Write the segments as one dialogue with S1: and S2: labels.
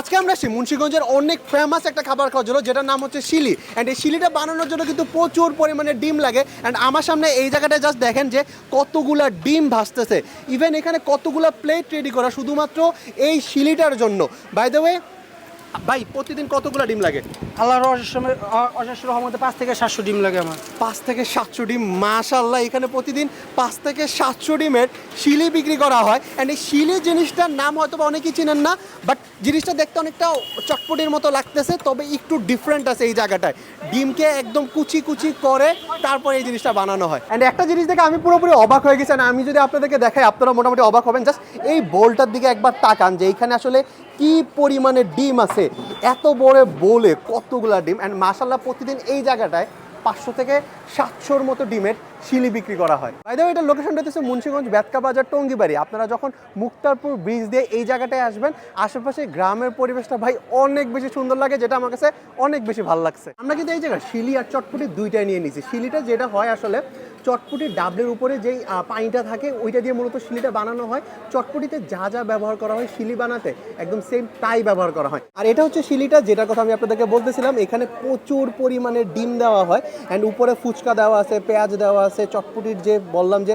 S1: আজকে আমরা সেই মুন্সিগঞ্জের অনেক ফেমাস একটা খাবার খাওয়ার জন্য, যেটার নাম হচ্ছে শিলি। অ্যান্ড এই শিলিটা বানানোর জন্য কিন্তু প্রচুর পরিমাণে ডিম লাগে। অ্যান্ড আমার সামনে এই জায়গাটায় জাস্ট দেখেন যে কতগুলা ডিম ভাসতেছে। ইভেন এখানে কতগুলো প্লেট রেডি করা, শুধুমাত্র এই শিলিটার জন্য। বাই দ্য ওয়ে ভাই প্রতিদিন কতগুলো ডিম লাগে?
S2: আল্লাহর অশেষ রহমতে পাঁচ থেকে সাতশো ডিম লাগে আমার।
S1: পাঁচ থেকে সাতশো ডিম মাশাল্লাহ এখানে প্রতিদিন পাঁচ থেকে সাতশো ডিমের শিলি বিক্রি করা হয়। অ্যান্ড এই শিলি জিনিসটার নাম হয়তো বা অনেকেই চিনেন না বাট জিনিসটা দেখতে অনেকটা চটপটির মতো লাগতেছে তবে একটু ডিফারেন্ট আছে এই জায়গাটায়। ডিমকে একদম কুচি কুচি করে তারপরে এই জিনিসটা বানানো হয়। অ্যান্ড একটা জিনিস দেখে আমি পুরোপুরি অবাক হয়ে গেছি আমি যদি আপনাদেরকে দেখাই আপনারা মোটামুটি অবাক হবেন। জাস্ট এই বোলটার দিকে একবার তাকান যে এইখানে আসলে কি পরিমাণে ডিম আছে। এত বড় বোলে কতগুলা ডিম? অ্যান্ড মাসাল্লাহ প্রতিদিন এই জায়গাটায় পাঁচশো থেকে সাতশোর মতো ডিমের শিলি বিক্রি করা হয়। বাইদে এটার লোকেশনটা হচ্ছে মুন্সিগঞ্জ বেতকা বাজার টঙ্গিবাড়ি। আপনারা যখন মুক্তারপুর ব্রিজ দিয়ে এই জায়গাটায় আসবেন, আশেপাশে গ্রামের পরিবেশটা ভাই অনেক বেশি সুন্দর লাগে, যেটা আমার কাছে অনেক বেশি ভালো লাগছে। আমরা কিন্তু এই জায়গায় শিলি আর চটপটি দুইটাই নিয়ে নিয়েছি। শিলিটা যেটা হয় আসলে চটপটি ডাবলের উপরে যেই পানিটা থাকে, ওইটা দিয়ে মূলত শিলিটা বানানো হয়। চটপটিতে যা যা ব্যবহার করা হয় শিলি বানাতে একদম সেম তাই ব্যবহার করা হয়। আর এটা হচ্ছে শিলিটা, যেটার কথা আমি আপনাদেরকে বলতেছিলাম, এখানে প্রচুর পরিমাণে ডিম দেওয়া হয়। অ্যান্ড উপরে ফুচকা দেওয়া আছে, পেঁয়াজ দেওয়া আছে, চটপটির যে বললাম যে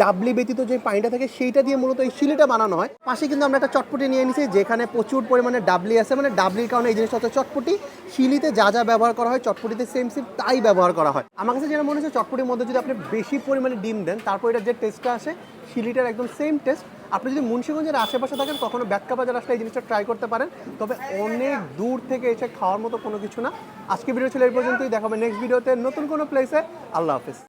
S1: ডাবলি ব্যতীত যে পানিটা থাকে সেইটা দিয়ে মূলত এই শিলিটা বানানো হয়। পাশে কিন্তু আমরা একটা চটপটি নিয়ে নিছি যেখানে প্রচুর পরিমাণে ডাবলি আছে। মানে ডাবলির কারণে এই জিনিসটা হচ্ছে চটপটি। শিলিতে যা যা ব্যবহার করা হয়, চটপটিতে সেম সেম তাই ব্যবহার করা হয়। আমার কাছে যেটা মনে হচ্ছে, চটপটির মধ্যে যদি আপনি বেশি পরিমাণে ডিম দেন, তারপর এটার যে টেস্টটা আসে, শিলিটার একদম সেম টেস্ট আপনি যদি মুন্সিগঞ্জের আশেপাশে থাকেন, কখনো ব্যাক্কা বাজার আসলে এই জিনিসটা ট্রাই করতে পারেন। তবে অনেক দূর থেকে এসে খাওয়ার মতো কোনো কিছু না। আজকে ভিডিও ছিল এই পর্যন্তই। দেখাবে নেক্সট ভিডিওতে নতুন কোনো প্লেসে আল্লাহ হাফিজ।